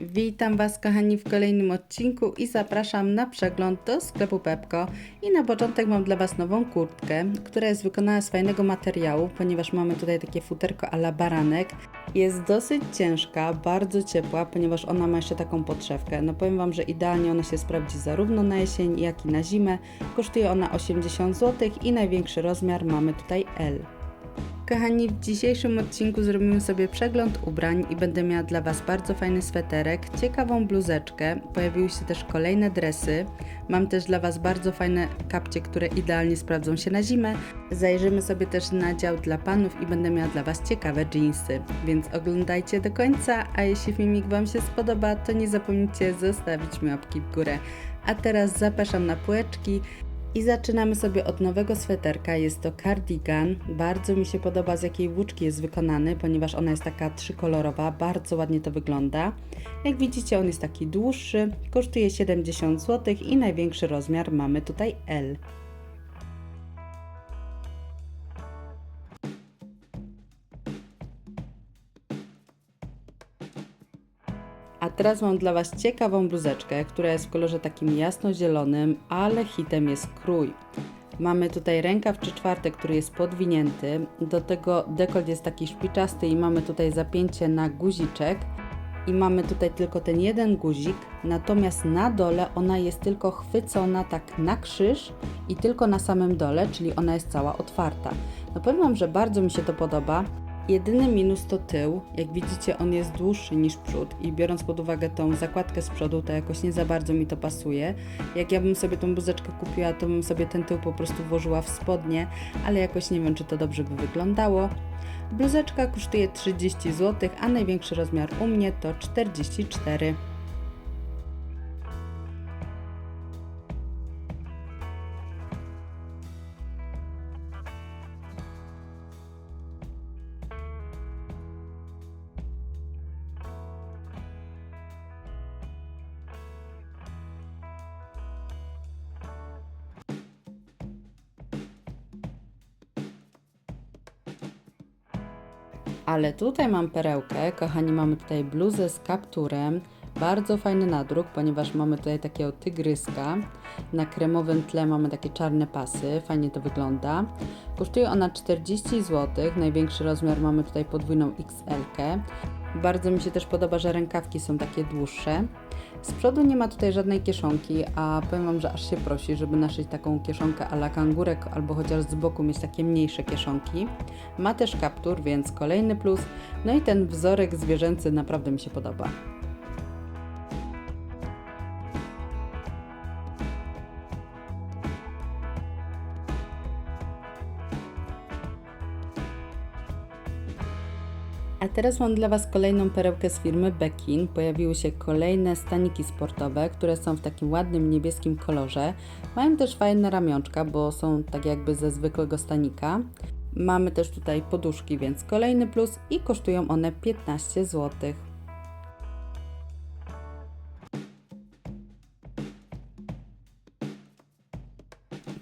Witam Was kochani w kolejnym odcinku i zapraszam na przegląd do sklepu Pepko. I na początek mam dla Was nową kurtkę, która jest wykonana z fajnego materiału, ponieważ mamy tutaj takie futerko a la baranek. Jest dosyć ciężka, bardzo ciepła, ponieważ ona ma jeszcze taką podszewkę. No powiem Wam, że idealnie ona się sprawdzi zarówno na jesień, jak i na zimę. Kosztuje ona 80 zł i największy rozmiar mamy tutaj L. Kochani, w dzisiejszym odcinku zrobimy sobie przegląd ubrań i będę miała dla Was bardzo fajny sweterek, ciekawą bluzeczkę, pojawiły się też kolejne dresy. Mam też dla Was bardzo fajne kapcie, które idealnie sprawdzą się na zimę. Zajrzymy sobie też na dział dla panów i będę miała dla Was ciekawe jeansy, więc oglądajcie do końca, a jeśli filmik Wam się spodoba, to nie zapomnijcie zostawić mi łapki w górę. A teraz zapraszam na półeczki i zaczynamy sobie od nowego sweterka. Jest to cardigan. Bardzo mi się podoba z jakiej włóczki jest wykonany, ponieważ ona jest taka trzykolorowa. Bardzo ładnie to wygląda. Jak widzicie, on jest taki dłuższy. Kosztuje 70 zł i największy rozmiar mamy tutaj L. teraz mam dla Was ciekawą bluzeczkę, która jest w kolorze takim jasnozielonym, ale hitem jest krój. Mamy tutaj rękaw czy czwartek, który jest podwinięty. Do tego dekolt jest taki szpiczasty i mamy tutaj zapięcie na guziczek. I mamy tutaj tylko ten jeden guzik, natomiast na dole ona jest tylko chwycona tak na krzyż i tylko na samym dole, czyli ona jest cała otwarta. No powiem Wam, że bardzo mi się to podoba. Jedyny minus to tył. Jak widzicie, on jest dłuższy niż przód i biorąc pod uwagę tą zakładkę z przodu, to jakoś nie za bardzo mi to pasuje. Jak ja bym sobie tą bluzeczkę kupiła, to bym sobie ten tył po prostu włożyła w spodnie, ale jakoś nie wiem, czy to dobrze by wyglądało. Bluzeczka kosztuje 30 zł, a największy rozmiar u mnie to 44. Ale tutaj mam perełkę, kochani, mamy tutaj bluzę z kapturem. Bardzo fajny nadruk, ponieważ mamy tutaj takiego tygryska. Na kremowym tle mamy takie czarne pasy, fajnie to wygląda. Kosztuje ona 40 zł, największy rozmiar mamy tutaj podwójną XL. -kę. Bardzo mi się też podoba, że rękawki są takie dłuższe. Z przodu nie ma tutaj żadnej kieszonki, a powiem Wam, że aż się prosi, żeby naszyć taką kieszonkę a la kangurek, albo chociaż z boku mieć takie mniejsze kieszonki. Ma też kaptur, więc kolejny plus. No i ten wzorek zwierzęcy naprawdę mi się podoba. A teraz mam dla Was kolejną perełkę z firmy Bekin. Pojawiły się kolejne staniki sportowe, które są w takim ładnym niebieskim kolorze. Mają też fajne ramionczka, bo są tak jakby ze zwykłego stanika. Mamy też tutaj poduszki, więc kolejny plus i kosztują one 15 zł.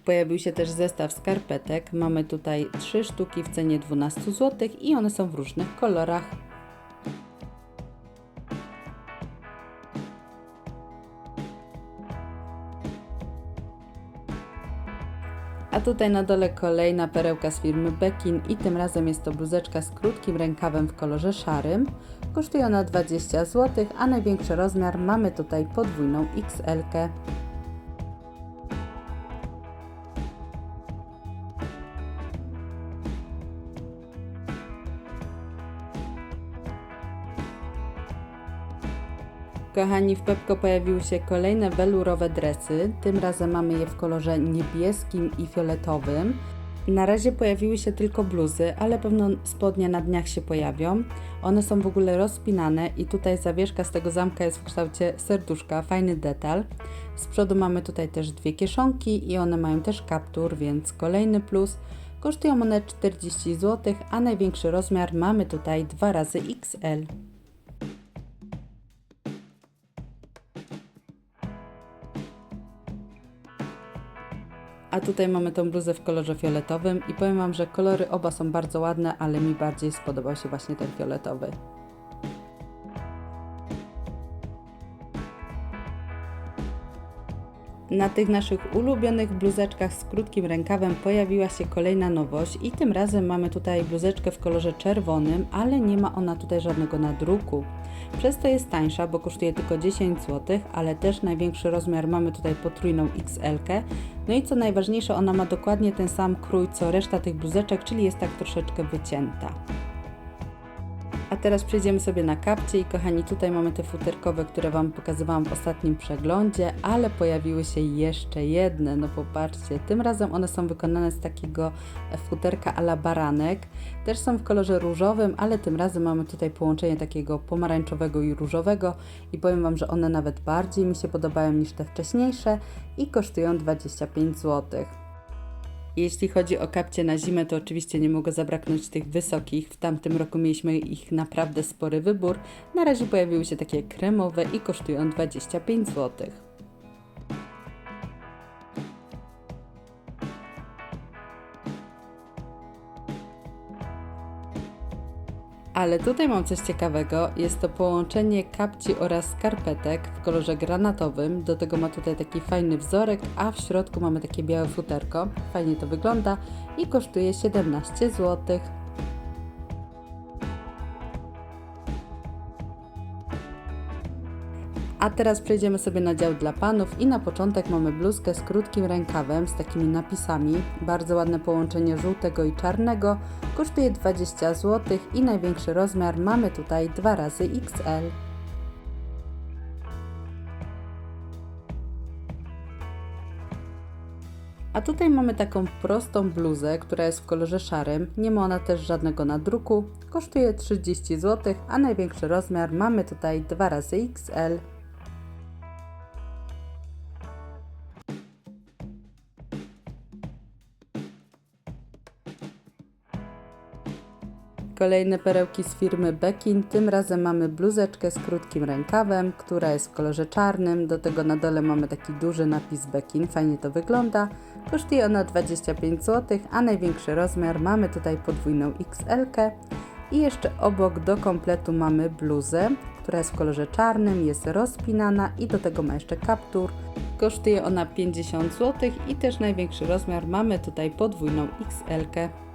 Pojawił się też zestaw skarpetek. Mamy tutaj 3 sztuki w cenie 12 zł i one są w różnych kolorach. A tutaj na dole kolejna perełka z firmy Bekin i tym razem jest to bluzeczka z krótkim rękawem w kolorze szarym. Kosztuje ona 20 zł, a największy rozmiar mamy tutaj podwójną XL. -kę. Kochani, w Pepko pojawiły się kolejne welurowe dresy. Tym razem mamy je w kolorze niebieskim i fioletowym. Na razie pojawiły się tylko bluzy, ale pewno spodnie na dniach się pojawią. One są w ogóle rozpinane i tutaj zawieszka z tego zamka jest w kształcie serduszka, fajny detal. Z przodu mamy tutaj też dwie kieszonki i one mają też kaptur, więc kolejny plus. Kosztują one 40 zł, a największy rozmiar mamy tutaj 2 razy XL. A tutaj mamy tą bluzę w kolorze fioletowym i powiem Wam, że kolory oba są bardzo ładne, ale mi bardziej spodobał się właśnie ten fioletowy. Na tych naszych ulubionych bluzeczkach z krótkim rękawem pojawiła się kolejna nowość i tym razem mamy tutaj bluzeczkę w kolorze czerwonym, ale nie ma ona tutaj żadnego nadruku. Przez to jest tańsza, bo kosztuje tylko 10 zł, ale też największy rozmiar mamy tutaj potrójną XL. -kę. No i co najważniejsze, ona ma dokładnie ten sam krój co reszta tych bluzeczek, czyli jest tak troszeczkę wycięta. A teraz przejdziemy sobie na kapcie i kochani, tutaj mamy te futerkowe, które Wam pokazywałam w ostatnim przeglądzie, ale pojawiły się jeszcze jedne, no popatrzcie, tym razem one są wykonane z takiego futerka ala baranek, też są w kolorze różowym, ale tym razem mamy tutaj połączenie takiego pomarańczowego i różowego. I powiem Wam, że one nawet bardziej mi się podobają niż te wcześniejsze i kosztują 25 zł. Jeśli chodzi o kapcie na zimę, to oczywiście nie mogło zabraknąć tych wysokich. W tamtym roku mieliśmy ich naprawdę spory wybór. Na razie pojawiły się takie kremowe i kosztują 25 zł. Ale tutaj mam coś ciekawego. Jest to połączenie kapci oraz skarpetek w kolorze granatowym. Do tego ma tutaj taki fajny wzorek, a w środku mamy takie białe futerko. Fajnie to wygląda i kosztuje 17 zł. A teraz przejdziemy sobie na dział dla panów i na początek mamy bluzkę z krótkim rękawem z takimi napisami. Bardzo ładne połączenie żółtego i czarnego. Kosztuje 20 zł i największy rozmiar mamy tutaj 2 razy XL. A tutaj mamy taką prostą bluzę, która jest w kolorze szarym. Nie ma ona też żadnego nadruku. Kosztuje 30 zł, a największy rozmiar mamy tutaj 2 razy XL. Kolejne perełki z firmy Bekin. Tym razem mamy bluzeczkę z krótkim rękawem, która jest w kolorze czarnym. Do tego na dole mamy taki duży napis Bekin. Fajnie to wygląda. Kosztuje ona 25 zł, a największy rozmiar mamy tutaj podwójną XL. -kę. I jeszcze obok do kompletu mamy bluzę, która jest w kolorze czarnym, jest rozpinana i do tego ma jeszcze kaptur. Kosztuje ona 50 zł i też największy rozmiar mamy tutaj podwójną XL. -kę.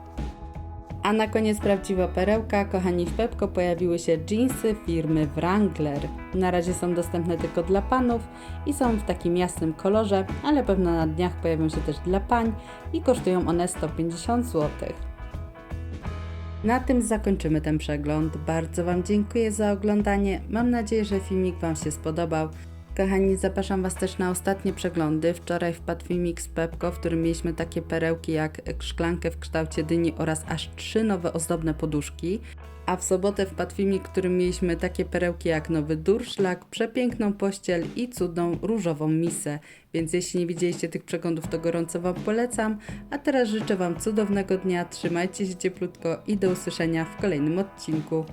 A na koniec prawdziwa perełka, kochani w Pepko pojawiły się jeansy firmy Wrangler. Na razie są dostępne tylko dla panów i są w takim jasnym kolorze, ale pewno na dniach pojawią się też dla pań i kosztują one 150 zł. Na tym zakończymy ten przegląd. Bardzo Wam dziękuję za oglądanie. Mam nadzieję, że filmik Wam się spodobał. Kochani, zapraszam Was też na ostatnie przeglądy. Wczoraj wpadł filmik z Pepko, w którym mieliśmy takie perełki jak szklankę w kształcie dyni oraz aż trzy nowe ozdobne poduszki. A w sobotę wpadł filmik, w którym mieliśmy takie perełki jak nowy durszlak, przepiękną pościel i cudną różową misę. Więc jeśli nie widzieliście tych przeglądów, to gorąco Wam polecam. A teraz życzę Wam cudownego dnia, trzymajcie się cieplutko i do usłyszenia w kolejnym odcinku.